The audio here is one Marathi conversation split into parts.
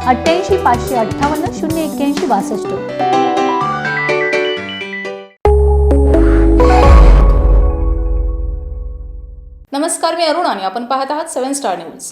अठ्ठ्याऐंशी पाचशे अठ्ठावन्न शून्य एक्क्याऐंशी बासष्ट. नमस्कार मी अरुण आणि आपण पाहत आहात सेवन स्टार न्यूज.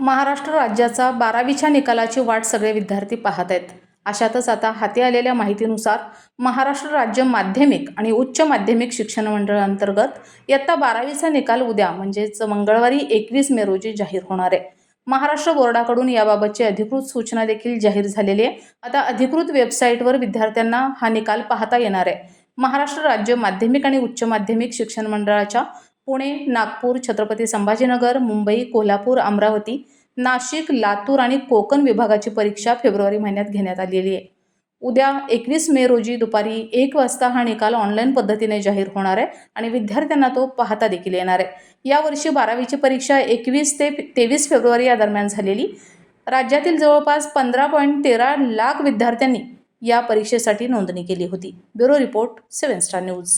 महाराष्ट्र राज्याचा बारावीच्या निकालाची वाट सगळे विद्यार्थी पाहत आहेत. अशातच आता हाती आलेल्या माहितीनुसार महाराष्ट्र राज्य माध्यमिक आणि उच्च माध्यमिक शिक्षण मंडळ अंतर्गत इयत्ता बारावीचा निकाल उद्या म्हणजेच मंगळवारी एकवीस मे रोजी जाहीर होणार आहे. महाराष्ट्र बोर्डाकडून याबाबतची अधिकृत सूचना देखील जाहीर झालेली आहे. आता अधिकृत वेबसाईटवर विद्यार्थ्यांना हा निकाल पाहता येणार आहे. महाराष्ट्र राज्य माध्यमिक आणि उच्च माध्यमिक शिक्षण मंडळाच्या पुणे नागपूर छत्रपती संभाजीनगर मुंबई कोल्हापूर अमरावती नाशिक लातूर आणि कोकण विभागाची परीक्षा फेब्रुवारी महिन्यात घेण्यात आलेली आहे. उद्या एकवीस मे रोजी दुपारी एक वाजता हा निकाल ऑनलाईन पद्धतीने जाहीर होणार आहे आणि विद्यार्थ्यांना तो पाहता देखील येणार आहे. यावर्षी बारावीची परीक्षा एकवीस ते तेवीस फेब्रुवारी या दरम्यान झालेली. राज्यातील जवळपास पंधरा पॉईंट तेरा लाख विद्यार्थ्यांनी या परीक्षेसाठी नोंदणी केली होती. Bureau report seven star news.